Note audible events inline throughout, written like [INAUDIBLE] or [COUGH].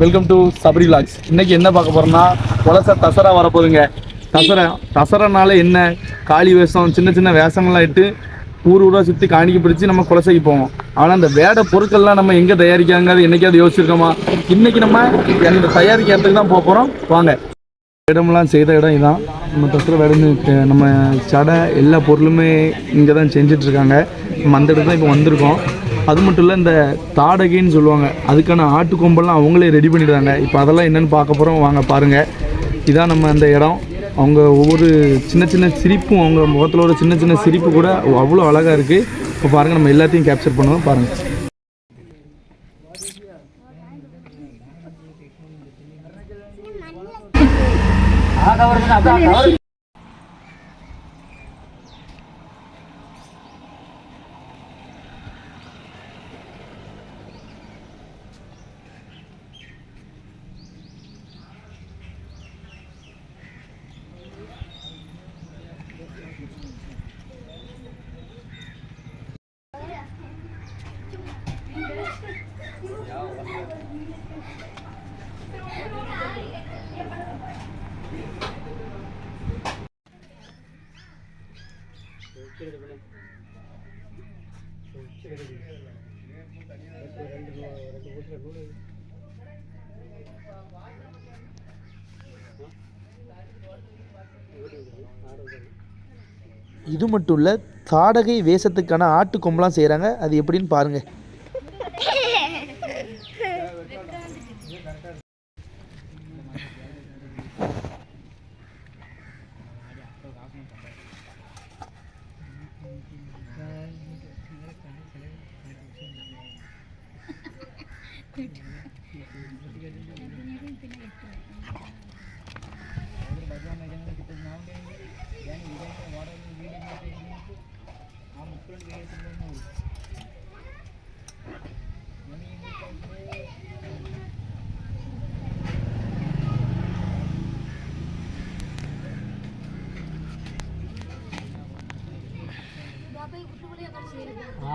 Welcome to Sabari lakhs இன்னைக்கு என்ன பார்க்க போறோம்னா குலச தசரா வரப்போகுதுங்க தசரா தசரானால என்ன காளி வேஷம் சின்ன சின்ன வேஷங்கள்லாம் இட்டு ஊர் ஊராக சுற்றி காணிக்க பிடிச்சி நம்ம குலசைக்கு போவோம். ஆனால் அந்த வேட பொருட்கள்லாம் நம்ம எங்கே தயாரிக்காங்கிறது என்னைக்காவது யோசிச்சிருக்கோமா? இன்னைக்கு நம்ம அந்த தயாரிக்க இடத்துக்கு தான் போக போகிறோம் வாங்க. இடமெல்லாம் செய்த இடம் இதான். நம்ம தசரா வேடன்னு நம்ம சடை எல்லா பொருளுமே இங்கே தான் செஞ்சிட்ருக்காங்க நம்ம அந்த இடத்துல இப்போ வந்திருக்கோம். அது மட்டும் இல்லை இந்த தாடகைன்னு சொல்லுவாங்க. அதுக்கான ஆட்டு கொம்பெல்லாம் அவங்களே ரெடி பண்ணிடுறாங்க. இப்போ அதெல்லாம் என்னென்னு பார்க்க போகிறோம் வாங்க பாருங்கள் இதான் நம்ம அந்த இடம். அவங்க ஒவ்வொரு சின்ன சின்ன சிரிப்பும் அவங்க முகத்தில் ஒரு சின்ன சின்ன சிரிப்பு கூட அவ்வளோ அழகாக இருக்குது இப்போ பாருங்கள் நம்ம எல்லாத்தையும் கேப்சர் பண்ணுவோம். பாருங்கள் இது மட்டும் இல்லை தாடகை வேஷத்துக்கான ஆட்டு கொம்பெல்லாம் செய்கிறாங்க அது எப்படின்னு பாருங்கள் [LAUGHS]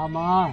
ஆமாம்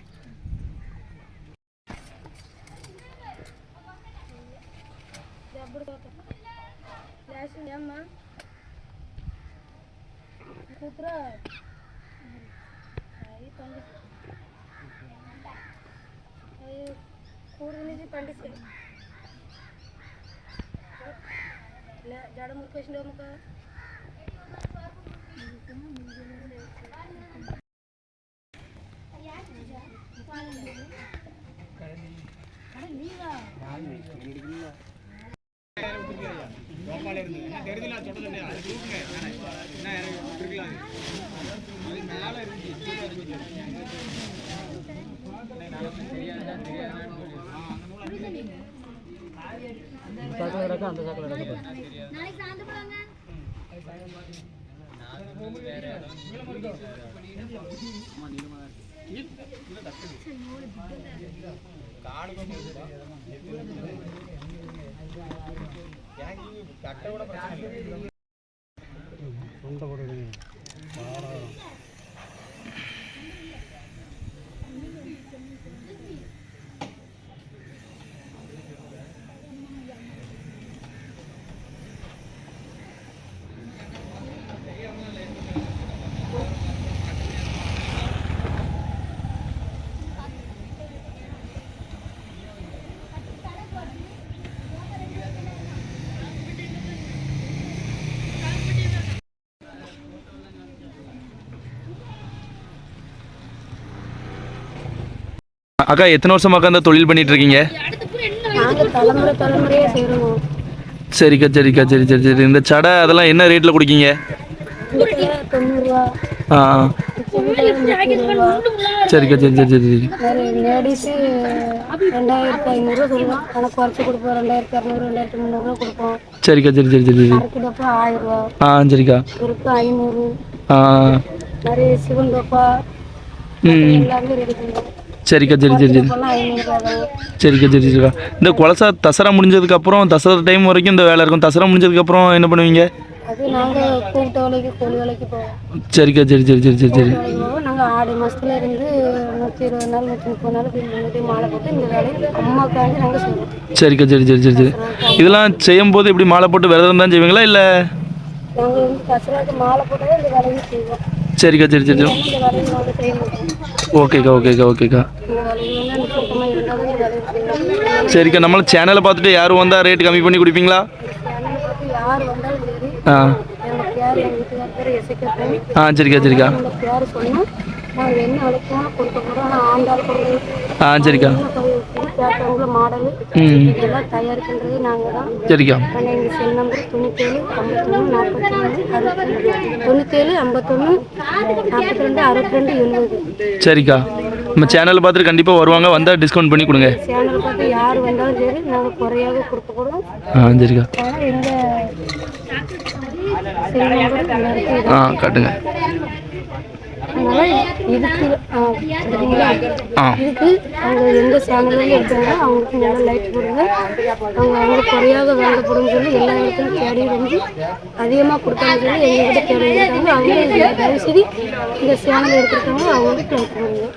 ఏమ్మా కూతురు కూతురు నుంచి పండిస్తే జడ ముక్కేసిండే ముక్క కడలి కడలి சாக்கில் கிடக்க அந்த சாக்கில் கிடக்க ചട്ടയുടെ പ്രശ്നമില്ല. அக்கா எத்தனை வருஷமாக்கா அந்த தொழில் பண்ணிட்டு இருக்கீங்க சரிக்கா சரிக்கா சரி சரி சரி. இந்த சடை அதெல்லாம் என்ன ரேட்டில் கொடுக்கீங்க? ஆ சரிக்கா சரி சரி சரி சரி. லேடிஸு ரெண்டாயிரத்தி ஐநூறுரூவா சொல்லுவோம் ஆனால் குறைச்சி கொடுப்போம். ரெண்டாயிரத்தி இரநூறு ரெண்டாயிரத்தி முந்நூறுரூவா கொடுப்போம். சரிக்கா சரி சரி சரி சரி. அரைக்கி டப்பா ஆயிரம் ரூபா ஆ சரிக்கா. ஐநூறு. ஆ நிறைய சிவன் டப்பா ம். எல்லாமே ரெடி பண்ணுவோம் சரிக்கா சரி சரி சரி. சரிக்கா சரி சரிக்கா. இந்த குலசா தசரா முடிஞ்சதுக்கப்புறம் தசரா டைம் வரைக்கும் இந்த வேலை இருக்கும். தசரா முடிஞ்சதுக்கப்புறம் என்ன பண்ணுவீங்க? சரிக்கா சரி சரி சரி சரி சரி. வேலைக்கு போவோம். நாங்கள் ஆடி மாதத்துல இருந்து நூற்றி இருபது நாள் நூற்றி முப்பது நாள் இப்படி முன்னாடி மாலை போட்டு இந்த வேலையை அம்மாக்காண்டி நாங்கள் செய்வோம். சரிக்கா சரி சரி சரி சரி. இதெல்லாம் செய்யும்போது இப்படி மாலை போட்டு விரதம் தான் செய்வீங்களா? இல்லை? நாங்கள் வந்து தசராக்கு மாலை போட்டு இந்த வேலையை செய்வோம். சரிக்கா சரி சரி ஓகேக்கா ஓகேக்கா ஓகேக்கா. சரிக்கா நம்மள சேனலை பார்த்துட்டு யாரும் வந்தால் ரேட் கம்மி பண்ணி கொடுப்பீங்களா? ஆ. ஆ சரிக்கா சரிக்கா. ஆ சரிக்கா. கேட்டவங்கள மாடல் இதெல்லாம் தயாரிக்கின்றது நாங்கள் தான் சரிக்கா. ஆனால் எங்கள் செல் நம்பர் தொண்ணூற்றேழு ஐம்பத்தொன்று நாற்பத்தி ஒன்று அறுபத்தி தொண்ணூற்றேழு ஐம்பத்தொன்று நாற்பத்தி ரெண்டு அறுபத்தி ரெண்டு எழுபது. சரிக்கா. நம்ம சேனலை பார்த்துட்டு கண்டிப்பாக வருவாங்க. வந்தால் டிஸ்கவுண்ட் பண்ணி கொடுங்க. சேனல் பார்த்து யார் வந்தாலும் சரி நாங்கள் குறையாக கொடுக்கக்கூடும் ஆ சரிக்கா. எங்கள் ஆ காட்டுங்க. அதனால இதுக்கு ஆ, சரிங்களா ஆ. இதுக்கு அவங்க எந்த சேனல்ல இருக்காங்களோ அவங்களுக்கு நல்லா லைட் போடுங்க அவங்க அவங்க குறையாக வாங்கப்படும்னு சொல்லி எல்லா இடத்துலையும் தேடி வந்து அதிகமாக கொடுத்தாங்க சொல்லி எங்ககிட்ட தேடி இருக்காங்க அவங்க தயவு இந்த சேனல் எடுத்துருக்காங்க. அவங்களுக்கு லைட் போடுங்க